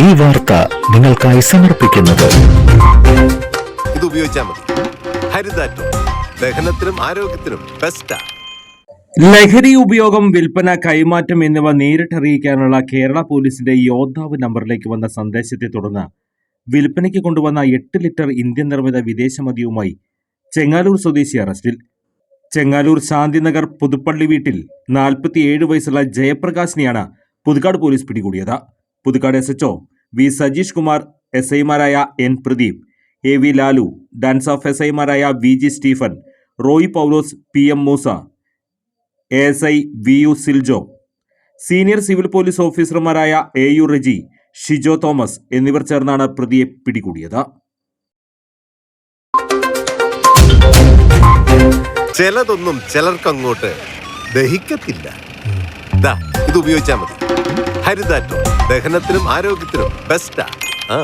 ഈ വാർത്ത നിങ്ങൾക്കായി സമർപ്പിക്കുന്നത്. ഇത് ഉപയോഗിച്ചാൽ മതി. ഹരിതാറ്റോ. ദഹനത്തിനും ആരോഗ്യത്തിനും ബെസ്റ്റാ ലഹരി ഉപയോഗം വിൽപ്പന കൈമാറ്റം എന്നിവ നേരിട്ടറിയിക്കാനുള്ള കേരള പോലീസിന്റെ യോദ്ധാവ് നമ്പറിലേക്ക് വന്ന സന്ദേശത്തെ തുടർന്ന് വിൽപ്പനയ്ക്ക് കൊണ്ടുവന്ന എട്ട് ലിറ്റർ ഇന്ത്യൻ നിർമ്മിത വിദേശ മദ്യവുമായി ചെങ്ങാലൂർ സ്വദേശി അറസ്റ്റിൽ. ചെങ്ങാലൂർ ശാന്തിനഗർ പുതുപ്പള്ളി വീട്ടിൽ നാൽപ്പത്തിയേഴ് വയസ്സുള്ള ജയപ്രകാശിനെയാണ് പുതുക്കാട് പോലീസ് പിടികൂടിയത്. Puthukkad S V Sajeesh Kumar S ഐമാരായ N Pradeep A V Lalu DANSAF S ഐമാരായ V G Stephen Roy Paulose P M Moosa A S I V U Siljo senior civil police ഓഫീസർമാരായ A U Reji Shijo Thomas എന്നിവർ ചേർന്നാണ് പ്രതിയെ പിടികൂടിയത്. ചിലതൊന്നും ചിലർക്കങ്ങോട്ട് ദഹിക്കത്തില്ല. ഇത് ഉപയോഗിച്ചാൽ മതി. ഹരിതാറ്റോ. ദഹനത്തിനും ആരോഗ്യത്തിനും ബെസ്റ്റാ ആ.